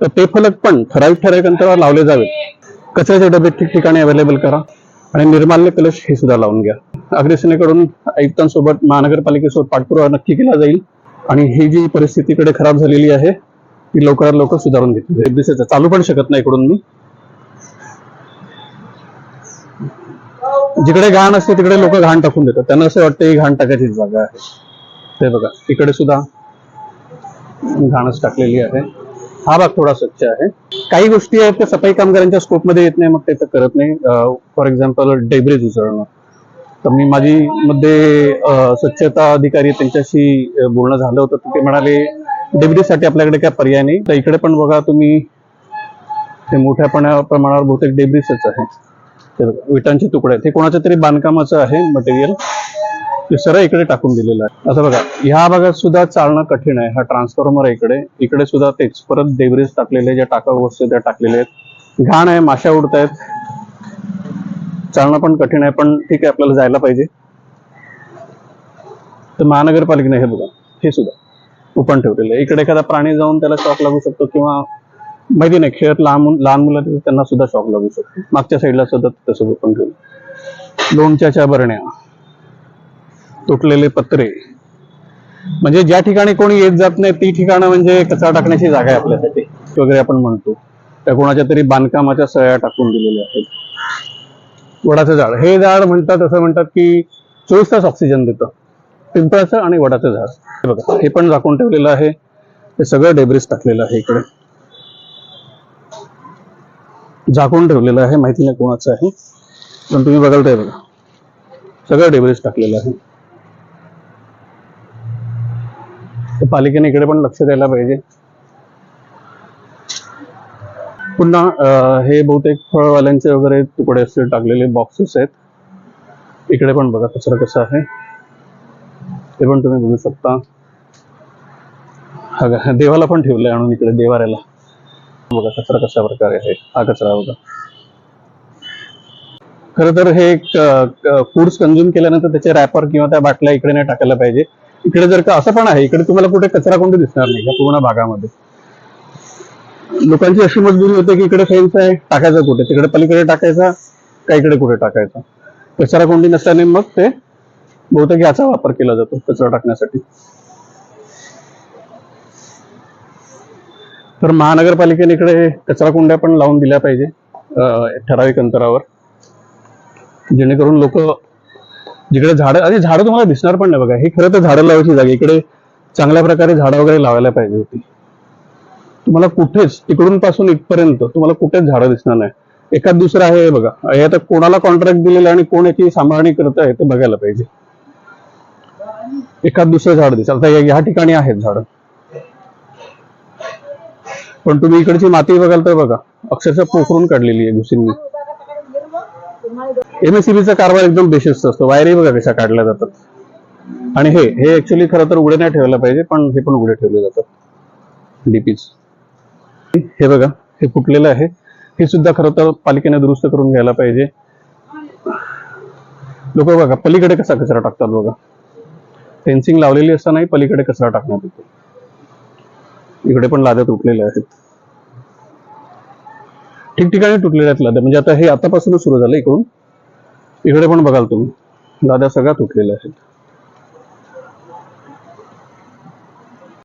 तर ते फलक पण ठराविक ठराविक अंतरावर लावले जावेत कचऱ्याचे डबे ठिकठिकाणी अवेलेबल करा आणि निर्माल्य कलश हे सुद्धा लावून घ्या. अग्रेसनेकडून आयुक्तांसोबत महानगरपालिकेसोबत पाठपुरावा नक्की केला जाईल आणि ही जी परिस्थितीकडे खराब झालेली आहे ती लवकरात लवकर सुधारून घेतली जाईल. दिसायचं चालू पण शकत नाही इकडून मी. जिकडे घाण असते तिकडे लोक घाण टाकून देतात. त्यांना असं वाटतं ही घाण टाकायची जागा आहे. ते बघा इकडे सुद्धा घाणच टाकलेली आहे. हा भाग थोडा स्वच्छ आहे. काही गोष्टी आहेत त्या सफाई कामगारांच्या स्कोपमध्ये येत नाही मग ते तर करत नाही. फॉर एक्झाम्पल डेब्रिज उचलणं. तर मी माझी मध्ये स्वच्छता अधिकारी त्यांच्याशी बोलणं झालं होतं ते म्हणाले डेब्रिजसाठी आपल्याकडे काय पर्याय नाही. तर इकडे पण बघा तुम्ही ते मोठ्या प्रमाणावर बहुतेक डेब्रिसच आहे. विटांचे तुकडे आहेत. हे कोणाच्या तरी बांधकामाचं आहे मटेरियल ते सरळ इकडे टाकून दिलेलं आहे. आता बघा ह्या भागात सुद्धा चालणं कठीण आहे. हा ट्रान्सफॉर्मर आहे इकडे. इकडे सुद्धा तेच. परत डेब्रिज टाकलेले ज्या टाका वस्तू त्या टाकलेल्या आहेत. घाण आहे माशा उडत आहेत चालणं पण कठीण आहे पण ठीक आहे आपल्याला जायला पाहिजे. तर महानगरपालिकेने हे बघा हे सुद्धा ओपन ठेवलेलं आहे. इकडे एखादा प्राणी जाऊन त्याला शॉक लागू शकतो किंवा माहिती नाही खेळत लहान लहान मुलं त्यांना सुद्धा शॉक लागू शकतो. मागच्या साईडला सुद्धा तसं ओपन ठेवलं. लोणच्याच्या बरण्या. तुटलेले पत्रे. म्हणजे ज्या ठिकाणी कोणी येत जात नाही ती ठिकाणं म्हणजे कचरा टाकण्याची जागा आहे आपल्यासाठी वगैरे आपण म्हणतो. त्या कोणाच्या तरी बांधकामाच्या सह्या टाकून दिलेल्या आहेत. वडाचं झाड. हे झाड म्हणतात असं म्हणतात की चोवीस तास ऑक्सिजन देतं. पिंपळाचं आणि वडाचं झाड. हे बघा हे पण झाकून ठेवलेलं आहे. हे सगळं डेब्रिस टाकलेलं आहे इकडे. झाकून ठेवलेलं आहे माहिती नाही कोणाचं आहे. पण तुम्ही बघाल ते बघा सगळं डेब्रिस टाकलेलं आहे तर पालिकेने इकडे पण लक्ष द्यायला पाहिजे. पुन्हा हे बहुतेक फळवाल्यांचे वगैरे तुकडे असतील टाकलेले बॉक्सेस आहेत. इकडे पण बघा कचरा कसा आहे. ते पण तुम्ही बघू शकता. हा देवाला पण ठेवलंय आणून इकडे देवाऱ्याला. बघा कचरा कशा प्रकारे आहे. हा कचरा बघा. खर तर हे फूड्स कंझ्युम केल्यानंतर त्याचे रॅपर किंवा त्या बाटल्या इकडे नाही टाकायला पाहिजे. इकडे जर का असं पण आहे इकडे तुम्हाला कुठे कचरा कोणते दिसणार नाही या पूर्ण भागामध्ये? लोकांची अशी मजबुरी होते की इकडे फेन्स आहे टाकायचा कुठे? तिकडे पलीकडे टाकायचा का इकडे कुठे टाकायचा? कचरा कोंडी नसल्याने मग ते बहुतेक याचा वापर केला जातो कचरा टाकण्यासाठी. तर महानगरपालिकेने इकडे कचरा कुंड्या पण लावून दिल्या पाहिजे अं, ठराविक अंतरावर. जेणेकरून लोक जिकडे झाडं अरे झाडं तुम्हाला दिसणार पण नाही बघा. हे खरं तर झाडं लावायची जागा इकडे चांगल्या प्रकारे झाडं वगैरे लावायला पाहिजे होती. तुम्हाला कुठेच तिकडून पासून इथपर्यंत तुम्हाला कुठेच झाडं दिसणार नाही. एखाद दुसरं आहे हे बघा. हे आता कोणाला कॉन्ट्रॅक्ट दिलेलं आणि कोण याची सांभाळणी करत आहे ते बघायला पाहिजे. एखाद दुसरं झाड दिसेल. आता या ठिकाणी आहेत झाडं. पण तुम्ही इकडची माती बघाल तर बघा. अक्षरशः पोखरून काढलेली आहे घुसींनी. एमएससीबीचा कारभार एकदम बेशिस्त असतो. वायरी बघा कशा काढल्या जातात. आणि हे हे ऍक्च्युली खरं तर उघडे नाही ठेवायला पाहिजे पण हे पण उघडे ठेवले जातात. डीपीज हे बघा हे फुटलेलं आहे. हे सुद्धा खरं तर पालिकेने दुरुस्त करून घ्यायला पाहिजे. लोक बघा पलीकडे कसा कचरा टाकतात बघा. फेन्सिंग लावलेली असतानाही पलीकडे कचरा टाकण्यात येतो. इकडे पण लाद्या तुटलेल्या आहेत. ठिकठिकाणी तुटलेल्या आहेत लाद्या. म्हणजे आता हे आतापासूनच सुरू झालं इकडून. इकडे पण बघाल तुम्ही. लाद्या सगळ्या तुटलेल्या आहेत.